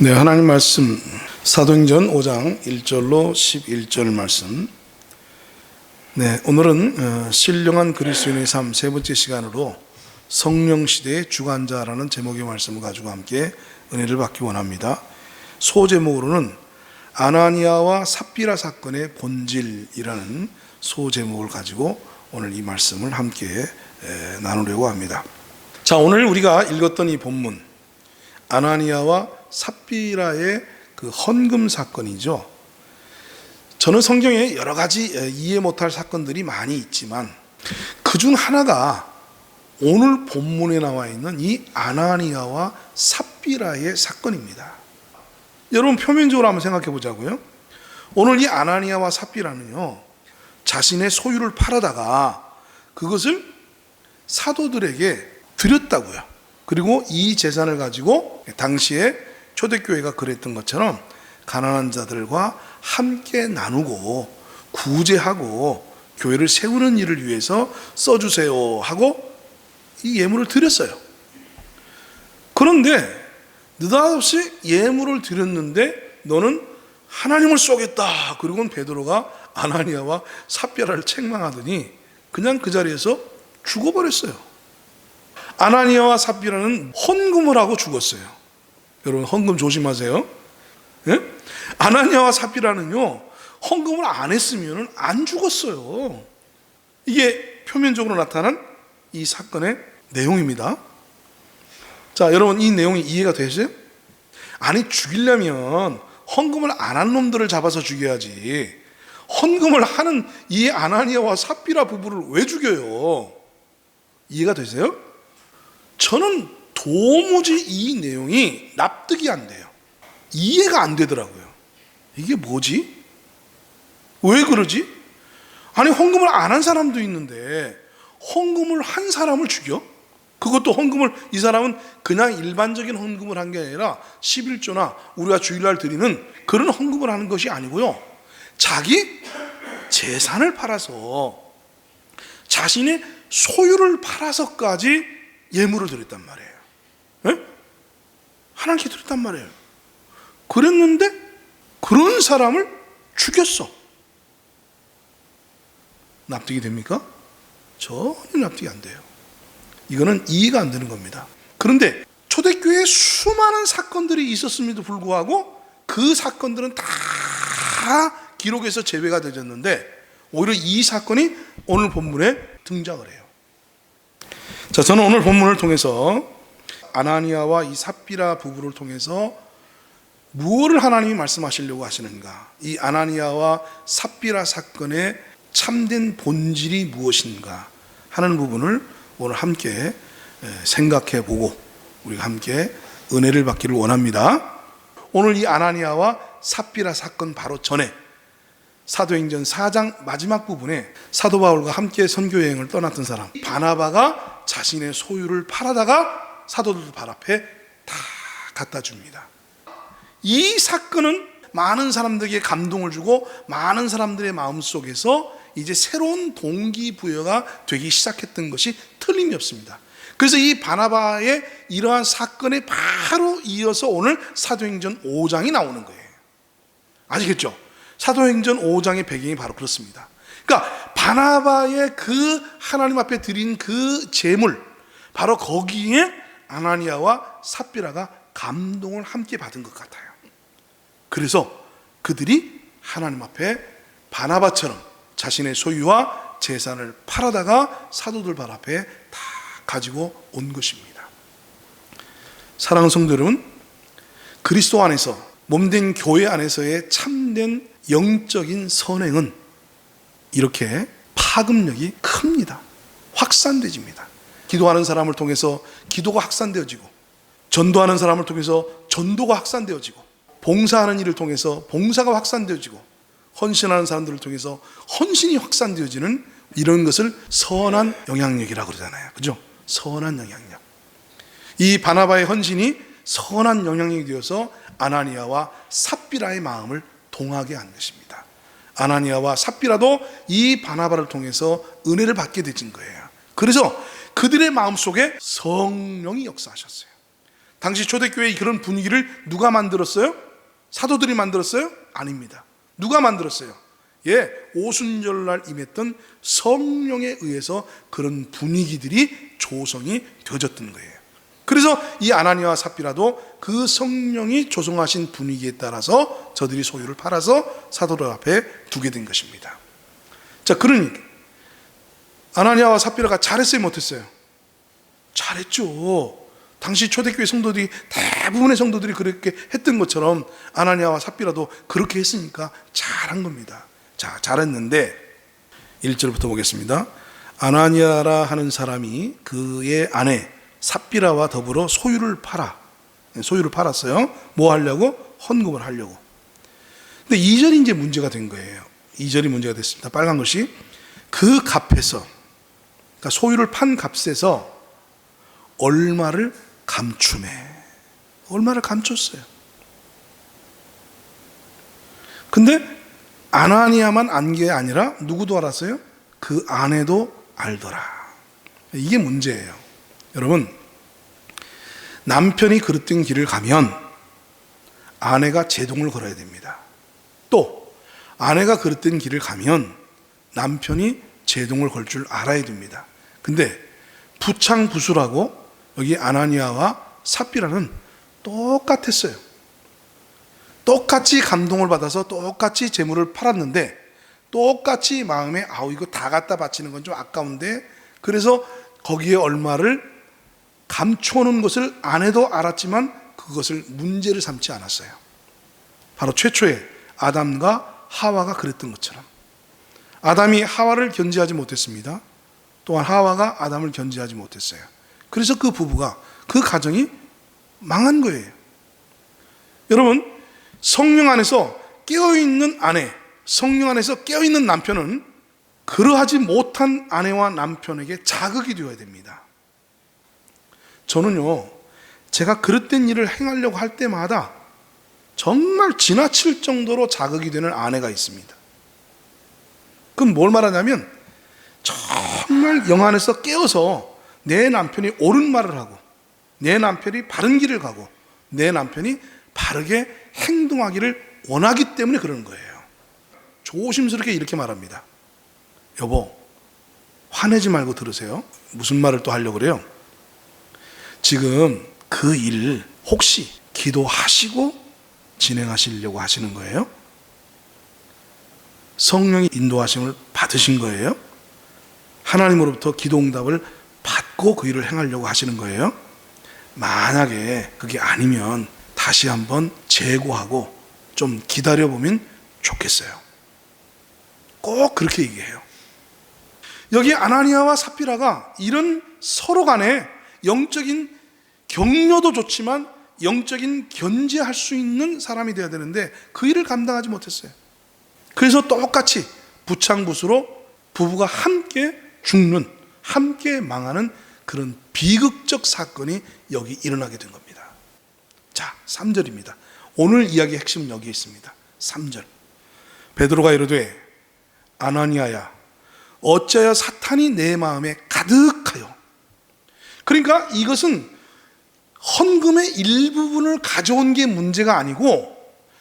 네, 하나님 말씀 사도행전 5장 1절로 11절 말씀. 네, 오늘은 어, 신령한 그리스도인의 삶 세 번째 시간으로 성령 시대의 주관자라는 제목의 말씀을 가지고 함께 은혜를 받기 원합니다. 소 제목으로는 아나니아와 삽비라 사건의 본질이라는 소 제목을 가지고 오늘 이 말씀을 함께 에, 나누려고 합니다. 자, 오늘 우리가 읽었던 이 본문 아나니아와 삽비라의 그 헌금 사건이죠. 저는 성경에 여러 가지 이해 못할 사건들이 많이 있지만 그 중 하나가 오늘 본문에 나와 있는 이 아나니아와 삽비라의 사건입니다. 여러분 표면적으로 한번 생각해 보자고요. 오늘 이 아나니아와 삽비라는요. 자신의 소유를 팔아다가 그것을 사도들에게 드렸다고요. 그리고 이 재산을 가지고 당시에 초대교회가 그랬던 것처럼 가난한 자들과 함께 나누고 구제하고 교회를 세우는 일을 위해서 써주세요 하고 이 예물을 드렸어요. 그런데 느닷없이 예물을 드렸는데 너는 하나님을 쏘겠다. 그리고는 베드로가 아나니아와 삽비라를 책망하더니 그냥 그 자리에서 죽어버렸어요. 아나니아와 삽비라는 헌금을 하고 죽었어요. 여러분 헌금 조심하세요. 예? 아나니아와 삽비라는요 헌금을 안 했으면 안 죽었어요. 이게 표면적으로 나타난 이 사건의 내용입니다. 자, 여러분 이 내용이 이해가 되세요? 아니 죽이려면 헌금을 안 한 놈들을 잡아서 죽여야지. 헌금을 하는 이 아나니아와 삽비라 부부를 왜 죽여요? 이해가 되세요? 저는 도무지 이 내용이 납득이 안 돼요. 이해가 안 되더라고요. 이게 뭐지? 왜 그러지? 아니 헌금을 안 한 사람도 있는데 헌금을 한 사람을 죽여? 그것도 헌금을 이 사람은 그냥 일반적인 헌금을 한 게 아니라 11조나 우리가 주일날 드리는 그런 헌금을 하는 것이 아니고요. 자기 재산을 팔아서 자신의 소유를 팔아서까지 예물을 드렸단 말이에요. 예? 하나님께 드렸단 말이에요. 그랬는데 그런 사람을 죽였어. 납득이 됩니까? 전혀 납득이 안 돼요. 이거는 이해가 안 되는 겁니다. 그런데 초대교회에 수많은 사건들이 있었음에도 불구하고 그 사건들은 다 기록에서 제외가 되졌는데 오히려 이 사건이 오늘 본문에 등장을 해요. 자, 저는 오늘 본문을 통해서 아나니아와 이 삽비라 부부를 통해서 무엇을 하나님이 말씀하시려고 하시는가? 이 아나니아와 삽비라 사건의 참된 본질이 무엇인가 하는 부분을 오늘 함께 생각해 보고 우리가 함께 은혜를 받기를 원합니다. 오늘 이 아나니아와 삽비라 사건 바로 전에 사도행전 4장 마지막 부분에 사도 바울과 함께 선교 여행을 떠났던 사람 바나바가 자신의 소유를 팔아다가 사도들 발 앞에 다 갖다 줍니다. 이 사건은 많은 사람들에게 감동을 주고 많은 사람들의 마음 속에서 이제 새로운 동기부여가 되기 시작했던 것이 틀림이 없습니다. 그래서 이 바나바의 이러한 사건에 바로 이어서 오늘 사도행전 5장이 나오는 거예요. 아시겠죠? 사도행전 5장의 배경이 바로 그렇습니다. 그러니까 바나바의 그 하나님 앞에 드린 그 제물 바로 거기에 아나니아와 삽비라가 감동을 함께 받은 것 같아요. 그래서 그들이 하나님 앞에 바나바처럼 자신의 소유와 재산을 팔아다가 사도들 발 앞에 다 가지고 온 것입니다. 사랑하는 성도 여러분, 그리스도 안에서 몸된 교회 안에서의 참된 영적인 선행은 이렇게 파급력이 큽니다. 확산되집니다. 기도하는 사람을 통해서 기도가 확산되어지고, 전도하는 사람을 통해서 전도가 확산되어지고, 봉사하는 일을 통해서 봉사가 확산되어지고, 헌신하는 사람들을 통해서 헌신이 확산되어지는 이런 것을 선한 영향력이라고 그러잖아요. 그죠? 선한 영향력. 이 바나바의 헌신이 선한 영향력이 되어서 아나니아와 삽비라의 마음을 동하게 한 것입니다. 아나니아와 삽비라도 이 바나바를 통해서 은혜를 받게 되진 거예요. 그래서 그들의 마음 속에 성령이 역사하셨어요. 당시 초대교회의 그런 분위기를 누가 만들었어요? 사도들이 만들었어요? 아닙니다. 누가 만들었어요? 예, 오순절날 임했던 성령에 의해서 그런 분위기들이 조성이 되어졌던 거예요. 그래서 이 아나니아와 삽비라도 그 성령이 조성하신 분위기에 따라서 저들이 소유를 팔아서 사도들 앞에 두게 된 것입니다. 자, 그러니 아나니아와 삽비라가 잘했어요, 못했어요? 잘했죠. 당시 초대교회 성도들이 대부분의 성도들이 그렇게 했던 것처럼 아나니아와 삽비라도 그렇게 했으니까 잘한 겁니다. 자, 잘했는데 1절부터 보겠습니다. 아나니아라 하는 사람이 그의 아내 삽비라와 더불어 소유를 팔아 소유를 팔았어요. 뭐 하려고? 헌금을 하려고. 근데 2절이 이제 문제가 된 거예요. 2절이 문제가 됐습니다. 빨간 것이 그 값에서 그러니까 소유를 판 값에서 얼마를 감춤해. 얼마를 감췄어요. 근데 아나니아만 안 게 아니라 누구도 알았어요? 그 아내도 알더라. 이게 문제예요. 여러분, 남편이 그릇된 길을 가면 아내가 제동을 걸어야 됩니다. 또, 아내가 그릇된 길을 가면 남편이 제동을 걸 줄 알아야 됩니다. 근데 부창부수라고 여기 아나니아와 삽비라는 똑같았어요. 똑같이 감동을 받아서 똑같이 재물을 팔았는데 똑같이 마음에 아우 이거 다 갖다 바치는 건 좀 아까운데 그래서 거기에 얼마를 감춰놓은 것을 아내도 알았지만 그것을 문제를 삼지 않았어요. 바로 최초에 아담과 하와가 그랬던 것처럼 아담이 하와를 견제하지 못했습니다. 또한 하와가 아담을 견제하지 못했어요. 그래서 그 부부가 그 가정이 망한 거예요. 여러분 성령 안에서 깨어 있는 아내, 성령 안에서 깨어 있는 남편은 그러하지 못한 아내와 남편에게 자극이 되어야 됩니다. 저는요, 제가 그릇된 일을 행하려고 할 때마다 정말 지나칠 정도로 자극이 되는 아내가 있습니다. 그럼 뭘 말하냐면 정말 영 안에서 깨어서 내 남편이 옳은 말을 하고 내 남편이 바른 길을 가고 내 남편이 바르게 행동하기를 원하기 때문에 그러는 거예요. 조심스럽게 이렇게 말합니다. 여보, 화내지 말고 들으세요. 무슨 말을 또 하려고 그래요? 지금 그 일 혹시 기도하시고 진행하시려고 하시는 거예요? 성령이 인도하심을 받으신 거예요? 하나님으로부터 기도 응답을 받고 그 일을 행하려고 하시는 거예요? 만약에 그게 아니면 다시 한번 재고하고 좀 기다려보면 좋겠어요. 꼭 그렇게 얘기해요. 여기 아나니아와 사피라가 이런 서로 간에 영적인 격려도 좋지만 영적인 견제할 수 있는 사람이 되어야 되는데 그 일을 감당하지 못했어요. 그래서 똑같이 부창부수로 부부가 함께 죽는, 함께 망하는 그런 비극적 사건이 여기 일어나게 된 겁니다. 자, 3절입니다. 오늘 이야기 핵심은 여기 있습니다. 3절. 베드로가 이르되 아나니아야 어찌하여 사탄이 내 마음에 가득하여 그러니까 이것은 헌금의 일부분을 가져온 게 문제가 아니고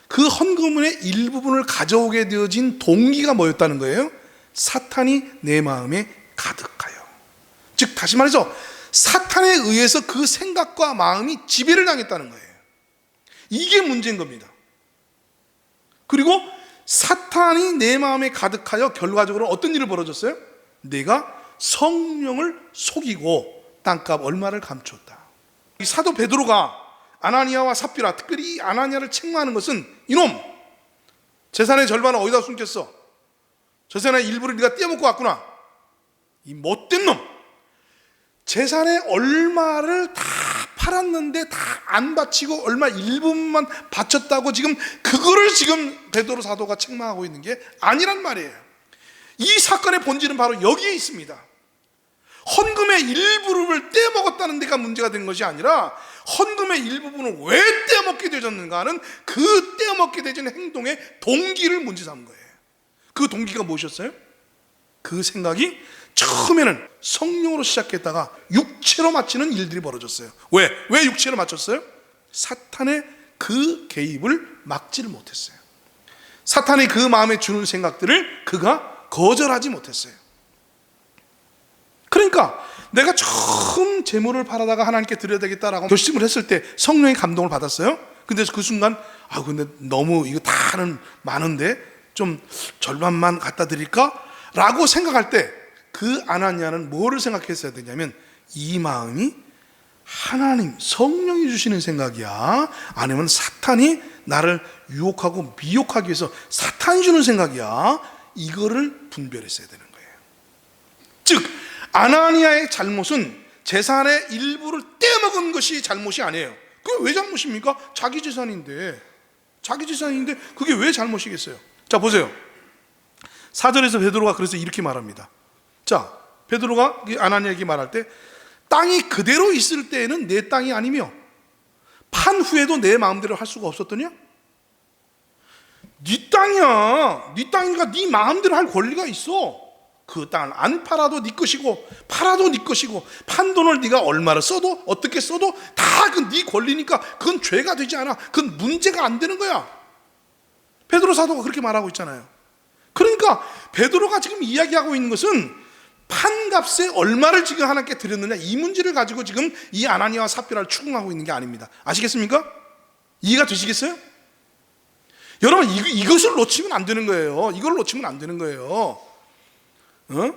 그 헌금의 일부분을 가져오게 되어진 동기가 뭐였다는 거예요? 사탄이 내 마음에 가득하여. 즉 다시 말해서 사탄에 의해서 그 생각과 마음이 지배를 당했다는 거예요. 이게 문제인 겁니다. 그리고 사탄이 내 마음에 가득하여 결과적으로 어떤 일을 벌어졌어요? 내가 성령을 속이고 땅값 얼마를 감췄다. 이 사도 베드로가 아나니아와 삽비라 특별히 이 아나니아를 책망하는 것은 이놈 재산의 절반을 어디다 숨겼어? 재산의 일부를 네가 떼어먹고 왔구나. 이 못된 놈. 재산의 얼마를 다 팔았는데 다 안 바치고 얼마 일부분만 바쳤다고 지금 그거를 지금 베드로 사도가 책망하고 있는 게 아니란 말이에요. 이 사건의 본질은 바로 여기에 있습니다. 헌금의 일부를 떼먹었다는 데가 문제가 된 것이 아니라 헌금의 일부분을 왜 떼먹게 되었는가는 그 떼먹게 되는 행동의 동기를 문제 삼은 거예요. 그 동기가 무엇이었어요? 그 생각이 처음에는 성령으로 시작했다가 육체로 마치는 일들이 벌어졌어요. 왜? 왜 육체로 맞췄어요? 사탄의 그 개입을 막지를 못했어요. 사탄이 그 마음에 주는 생각들을 그가 거절하지 못했어요. 그러니까 내가 처음 재물을 팔아다가 하나님께 드려야 되겠다라고 결심을 했을 때 성령의 감동을 받았어요. 근데 그 순간 아 근데 너무 이거 다는 많은데 좀 절반만 갖다 드릴까 라고 생각할 때 그 아나니아는 뭐를 생각했어야 되냐면 이 마음이 하나님 성령이 주시는 생각이야 아니면 사탄이 나를 유혹하고 미혹하기 위해서 사탄이 주는 생각이야 이거를 분별했어야 되는 거예요. 즉 아나니아의 잘못은 재산의 일부를 떼먹은 것이 잘못이 아니에요. 그게 왜 잘못입니까? 자기 재산인데 자기 재산인데 그게 왜 잘못이겠어요? 자 보세요. 사절에서 베드로가 그래서 이렇게 말합니다. 자 베드로가 이 아나니아에게 말할 때 땅이 그대로 있을 때에는 내 땅이 아니며 판 후에도 내 마음대로 할 수가 없었더냐? 네 땅이야. 네 땅이니까 네 마음대로 할 권리가 있어. 그 땅을 안 팔아도 네 것이고 팔아도 네 것이고 판 돈을 네가 얼마를 써도 어떻게 써도 다 그 네 권리니까 그건 죄가 되지 않아. 그건 문제가 안 되는 거야. 베드로 사도가 그렇게 말하고 있잖아요. 그러니까 베드로가 지금 이야기하고 있는 것은 판값에 얼마를 지금 하나님께 드렸느냐 이 문제를 가지고 지금 이 아나니아와 삽비라를 추궁하고 있는 게 아닙니다. 아시겠습니까? 이해가 되시겠어요? 여러분 이, 이것을 놓치면 안 되는 거예요. 이걸 놓치면 안 되는 거예요. 어?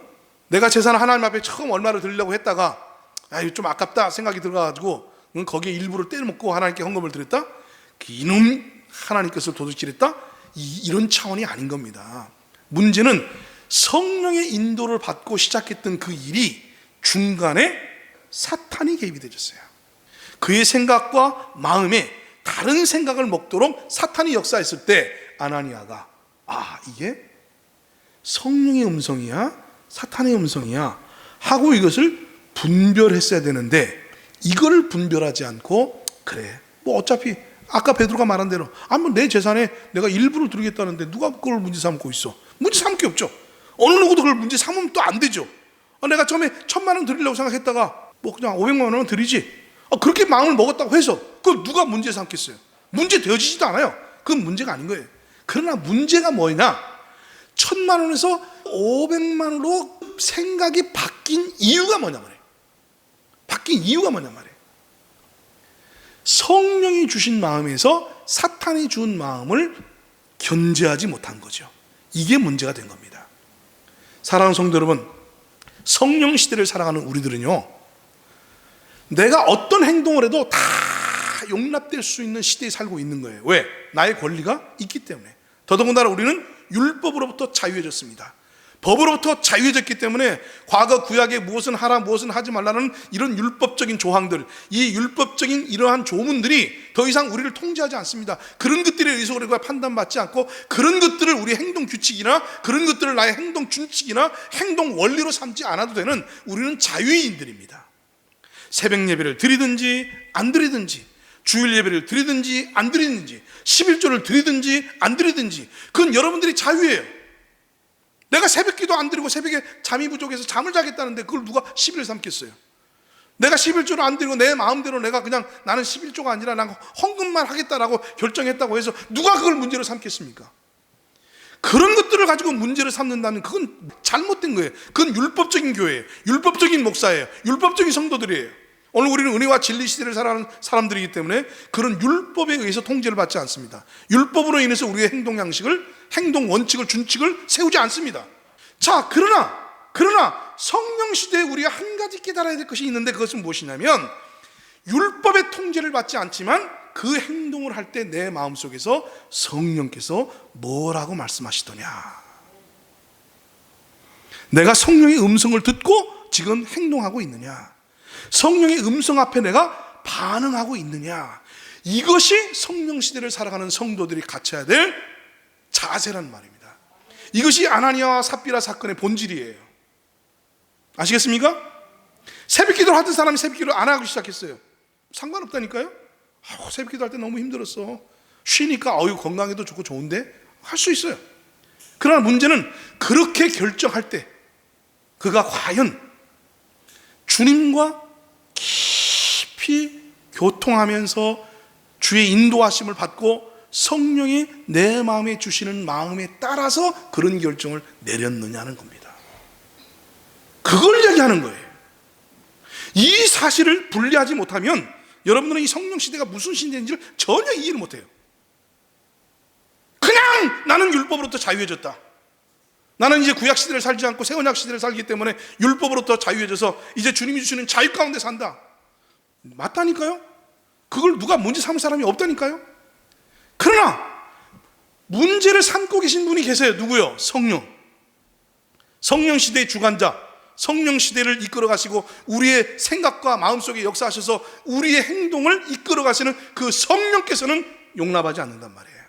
내가 재산을 하나님 앞에 처음 얼마를 드리려고 했다가 아, 이거 좀 아깝다 생각이 들어가지고 응, 거기에 일부를 떼먹고 하나님께 헌금을 드렸다. 그 이놈 하나님께서 도둑질했다. 이, 이런 차원이 아닌 겁니다. 문제는 성령의 인도를 받고 시작했던 그 일이 중간에 사탄이 개입이 되었어요. 그의 생각과 마음에 다른 생각을 먹도록 사탄이 역사했을 때 아나니아가 아 이게 성령의 음성이야? 사탄의 음성이야? 하고 이것을 분별했어야 되는데 이거를 분별하지 않고 그래. 뭐 어차피 아까 베드로가 말한 대로 아뭐 내 재산에 내가 일부를 드리겠다는데 누가 그걸 문제 삼고 있어? 문제 삼을 게 없죠 어느 누구도 그걸 문제 삼으면 또 안 되죠. 아, 내가 처음에 천만 원 드리려고 생각했다가 뭐 그냥 오백만 원은 드리지. 아, 그렇게 마음을 먹었다고 해서 그 누가 문제 삼겠어요? 문제 되어지지도 않아요. 그건 문제가 아닌 거예요. 그러나 문제가 뭐냐? 천만 원에서 오백만 원으로 생각이 바뀐 이유가 뭐냐 말이에요. 바뀐 이유가 뭐냐 말이에요. 성령이 주신 마음에서 사탄이 준 마음을 견제하지 못한 거죠. 이게 문제가 된 겁니다. 사랑하는 성도 여러분, 성령 시대를 살아가는 우리들은요, 내가 어떤 행동을 해도 다 용납될 수 있는 시대에 살고 있는 거예요. 왜? 나의 권리가 있기 때문에. 더더군다나 우리는 율법으로부터 자유해졌습니다. 법으로부터 자유해졌기 때문에 과거 구약에 무엇은 하라 무엇은 하지 말라는 이런 율법적인 조항들 이 율법적인 이러한 조문들이 더 이상 우리를 통제하지 않습니다. 그런 것들에 의석을 판단받지 않고 그런 것들을 우리 행동 규칙이나 그런 것들을 나의 행동 준칙이나 행동 원리로 삼지 않아도 되는 우리는 자유인들입니다. 새벽 예배를 드리든지 안 드리든지 주일 예배를 드리든지 안 드리든지 11조를 드리든지 안 드리든지 그건 여러분들이 자유예요 내가 새벽 기도 안 드리고 새벽에 잠이 부족해서 잠을 자겠다는데 그걸 누가 10일 삼겠어요? 내가 11조를 안 드리고 내 마음대로 내가 그냥 나는 11조가 아니라 난 헌금만 하겠다라고 결정했다고 해서 누가 그걸 문제로 삼겠습니까? 그런 것들을 가지고 문제를 삼는다는 그건 잘못된 거예요. 그건 율법적인 교회예요. 율법적인 목사예요. 율법적인 성도들이에요. 오늘 우리는 은혜와 진리 시대를 살아가는 사람들이기 때문에 그런 율법에 의해서 통제를 받지 않습니다. 율법으로 인해서 우리의 행동 양식을 행동 원칙을 준칙을 세우지 않습니다. 자, 그러나 그러나 성령 시대에 우리가 한 가지 깨달아야 될 것이 있는데 그것은 무엇이냐면 율법의 통제를 받지 않지만 그 행동을 할 때 내 마음 속에서 성령께서 뭐라고 말씀하시더냐. 내가 성령의 음성을 듣고 지금 행동하고 있느냐. 성령의 음성 앞에 내가 반응하고 있느냐. 이것이 성령 시대를 살아가는 성도들이 갖춰야 될 자세란 말입니다. 이것이 아나니아와 삽비라 사건의 본질이에요. 아시겠습니까? 새벽 기도를 하던 사람이 새벽 기도를 안 하기 시작했어요. 상관없다니까요. 아우, 새벽 기도 할 때 너무 힘들었어. 쉬니까 어유 건강에도 좋고 좋은데 할 수 있어요. 그러나 문제는 그렇게 결정할 때 그가 과연 주님과 깊이 교통하면서 주의 인도하심을 받고 성령이 내 마음에 주시는 마음에 따라서 그런 결정을 내렸느냐는 겁니다. 그걸 얘기하는 거예요. 이 사실을 분리하지 못하면 여러분들은 이 성령 시대가 무슨 시대인지를 전혀 이해를 못해요. 그냥 나는 율법으로부터 자유해졌다. 나는 이제 구약 시대를 살지 않고 새 언약 시대를 살기 때문에 율법으로부터 자유해져서 이제 주님이 주시는 자유 가운데 산다. 맞다니까요? 그걸 누가 문제 삼을 사람이 없다니까요? 그러나 문제를 삼고 계신 분이 계세요. 누구요? 성령. 성령 시대의 주관자, 성령 시대를 이끌어 가시고 우리의 생각과 마음속에 역사하셔서 우리의 행동을 이끌어 가시는 그 성령께서는 용납하지 않는단 말이에요.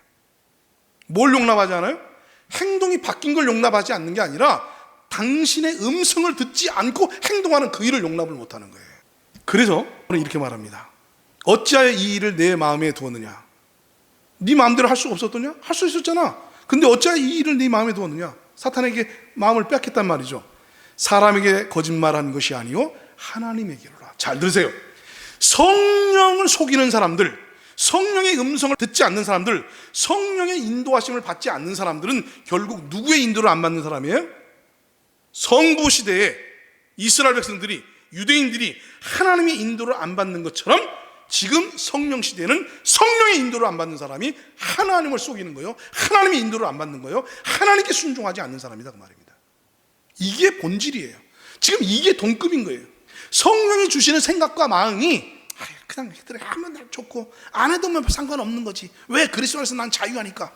뭘 용납하지 않아요? 행동이 바뀐 걸 용납하지 않는 게 아니라 당신의 음성을 듣지 않고 행동하는 그 일을 용납을 못 하는 거예요. 그래서 이렇게 말합니다. 어찌하여 이 일을 내 마음에 두었느냐? 네 마음대로 할 수 없었더냐? 할 수 있었잖아. 근데 어찌하여 이 일을 네 마음에 두었느냐? 사탄에게 마음을 뺏겼단 말이죠. 사람에게 거짓말한 것이 아니요 하나님에게로라. 잘 들으세요. 성령을 속이는 사람들, 성령의 음성을 듣지 않는 사람들, 성령의 인도하심을 받지 않는 사람들은 결국 누구의 인도를 안 받는 사람이에요? 성부 시대에 이스라엘 백성들이 유대인들이 하나님의 인도를 안 받는 것처럼 지금 성령 시대는 성령의 인도를 안 받는 사람이 하나님을 속이는 거예요. 하나님의 인도를 안 받는 거예요. 하나님께 순종하지 않는 사람이다 그 말입니다. 이게 본질이에요. 지금 이게 동급인 거예요. 성령이 주시는 생각과 마음이 아, 그냥 그래 하면 날 좋고 안 해도 뭐 상관없는 거지. 왜 그리스도 안에서 난 자유하니까.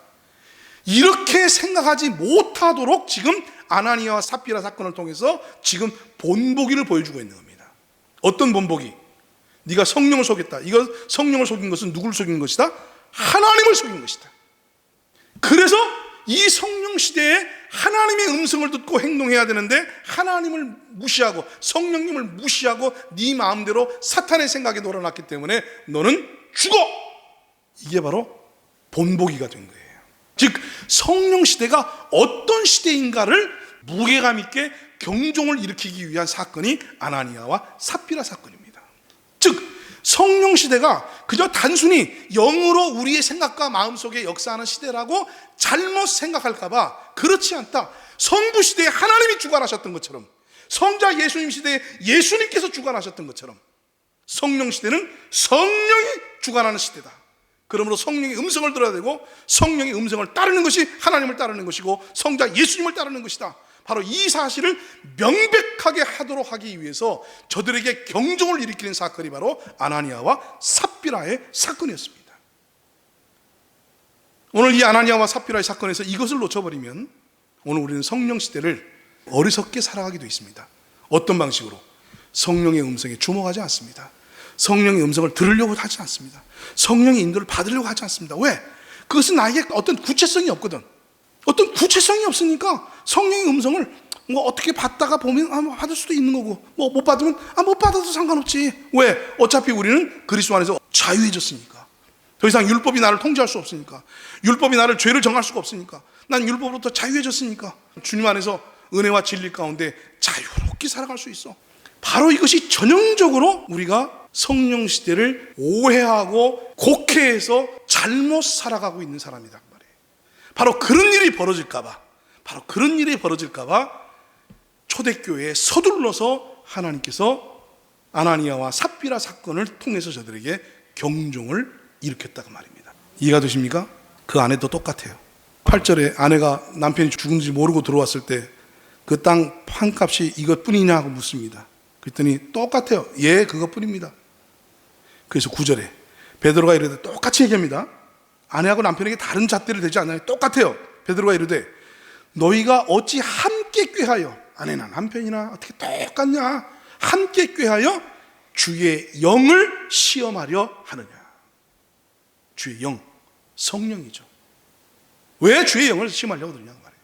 이렇게 생각하지 못하도록 지금 아나니아와 삽비라 사건을 통해서 지금 본보기를 보여주고 있는 겁니다. 어떤 본보기? 네가 성령을 속였다. 이거 성령을 속인 것은 누구를 속인 것이다? 하나님을 속인 것이다. 그래서 이 성령 시대에 하나님의 음성을 듣고 행동해야 되는데 하나님을 무시하고 성령님을 무시하고 네 마음대로 사탄의 생각에 놀아났기 때문에 너는 죽어. 이게 바로 본보기가 된 거예요. 즉 성령 시대가 어떤 시대인가를 무게감 있게 경종을 일으키기 위한 사건이 아나니아와 삽비라 사건입니다. 즉 성령 시대가 그저 단순히 영으로 우리의 생각과 마음 속에 역사하는 시대라고 잘못 생각할까봐 그렇지 않다. 성부 시대에 하나님이 주관하셨던 것처럼 성자 예수님 시대에 예수님께서 주관하셨던 것처럼 성령 시대는 성령이 주관하는 시대다. 그러므로 성령의 음성을 들어야 되고 성령의 음성을 따르는 것이 하나님을 따르는 것이고 성자 예수님을 따르는 것이다. 바로 이 사실을 명백하게 하도록 하기 위해서 저들에게 경종을 일으키는 사건이 바로 아나니아와 삽비라의 사건이었습니다. 오늘 이 아나니아와 삽비라의 사건에서 이것을 놓쳐버리면 오늘 우리는 성령 시대를 어리석게 살아가게 되어 있습니다. 어떤 방식으로? 성령의 음성에 주목하지 않습니다. 성령의 음성을 들으려고 하지 않습니다. 성령의 인도를 받으려고 하지 않습니다. 왜? 그것은 나에게 어떤 구체성이 없거든. 어떤 구체성이 없으니까 성령의 음성을 뭐 어떻게 받다가 보면 아, 뭐 받을 수도 있는 거고 뭐 못 받으면 아, 못 받아도 상관없지. 왜? 어차피 우리는 그리스도 안에서 자유해졌으니까. 더 이상 율법이 나를 통제할 수 없으니까. 율법이 나를 죄를 정할 수가 없으니까. 난 율법으로부터 자유해졌으니까. 주님 안에서 은혜와 진리 가운데 자유롭게 살아갈 수 있어. 바로 이것이 전형적으로 우리가 성령 시대를 오해하고 곡해해서 잘못 살아가고 있는 사람이다 말이에요. 바로 그런 일이 벌어질까봐, 바로 그런 일이 벌어질까봐 초대교회에 서둘러서 하나님께서 아나니아와 삽비라 사건을 통해서 저들에게 경종을 일으켰다고 말입니다. 이해가 되십니까? 그 아내도 똑같아요. 8절에 아내가 남편이 죽은지 모르고 들어왔을 때 그 땅 판값이 이것뿐이냐 하고 묻습니다. 그랬더니 똑같아요. 예, 그것뿐입니다. 그래서 9절에 베드로가 이르되 똑같이 얘기합니다. 아내하고 남편에게 다른 잣대를 대지 않아요. 똑같아요. 베드로가 이르되 너희가 어찌 함께 꾀하여 아내나 남편이나 어떻게 똑같냐 함께 꾀하여 주의 영을 시험하려 하느냐. 주의 영, 성령이죠. 왜 주의 영을 시험하려고 그러냐 말이에요.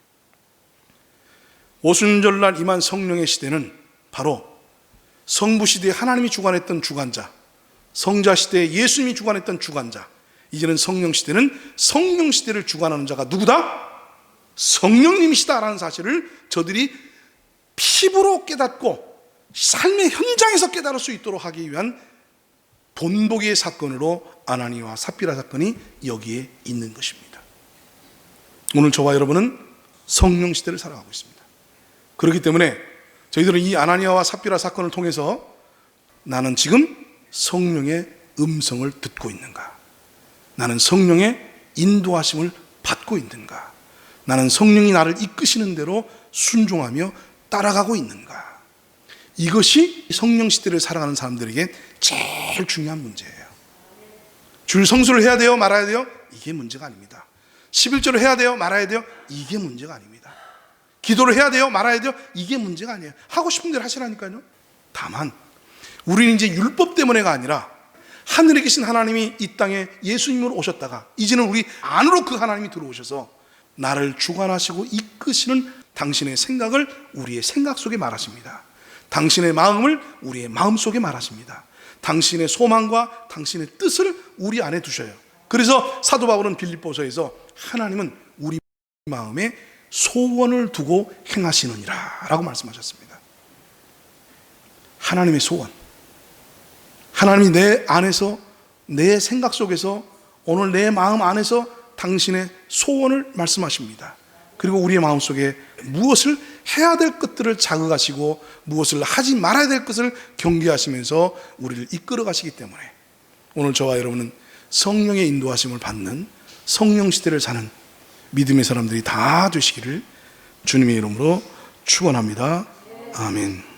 오순절날 임한 성령의 시대는 바로 성부 시대에 하나님이 주관했던 주관자, 성자 시대에 예수님이 주관했던 주관자, 이제는 성령 시대는 성령 시대를 주관하는 자가 누구다? 성령님이시다라는 사실을 저들이 피부로 깨닫고 삶의 현장에서 깨달을 수 있도록 하기 위한 본보기의 사건으로 아나니와 삽비라 사건이 여기에 있는 것입니다. 오늘 저와 여러분은 성령 시대를 살아가고 있습니다. 그렇기 때문에 저희들은 이 아나니아와 삽비라 사건을 통해서 나는 지금 성령의 음성을 듣고 있는가? 나는 성령의 인도하심을 받고 있는가? 나는 성령이 나를 이끄시는 대로 순종하며 따라가고 있는가? 이것이 성령 시대를 살아가는 사람들에게 제일 중요한 문제예요. 줄 성수를 해야 돼요? 말아야 돼요? 이게 문제가 아닙니다. 11조를 해야 돼요? 말아야 돼요? 이게 문제가 아닙니다. 기도를 해야 돼요? 말아야 돼요? 이게 문제가 아니에요. 하고 싶은 대로 하시라니까요. 다만 우리는 이제 율법 때문에가 아니라 하늘에 계신 하나님이 이 땅에 예수님으로 오셨다가 이제는 우리 안으로 그 하나님이 들어오셔서 나를 주관하시고 이끄시는 당신의 생각을 우리의 생각 속에 말하십니다. 당신의 마음을 우리의 마음 속에 말하십니다. 당신의 소망과 당신의 뜻을 우리 안에 두셔요. 그래서 사도 바울은 빌립보서에서 하나님은 우리 마음에 소원을 두고 행하시느니라 라고 말씀하셨습니다. 하나님의 소원. 하나님이 내 안에서 내 생각 속에서 오늘 내 마음 안에서 당신의 소원을 말씀하십니다. 그리고 우리의 마음 속에 무엇을 해야 될 것들을 자극하시고 무엇을 하지 말아야 될 것을 경계하시면서 우리를 이끌어 가시기 때문에 오늘 저와 여러분은 성령의 인도하심을 받는 성령 시대를 사는 믿음의 사람들이 다 되시기를 주님의 이름으로 축원합니다. 아멘.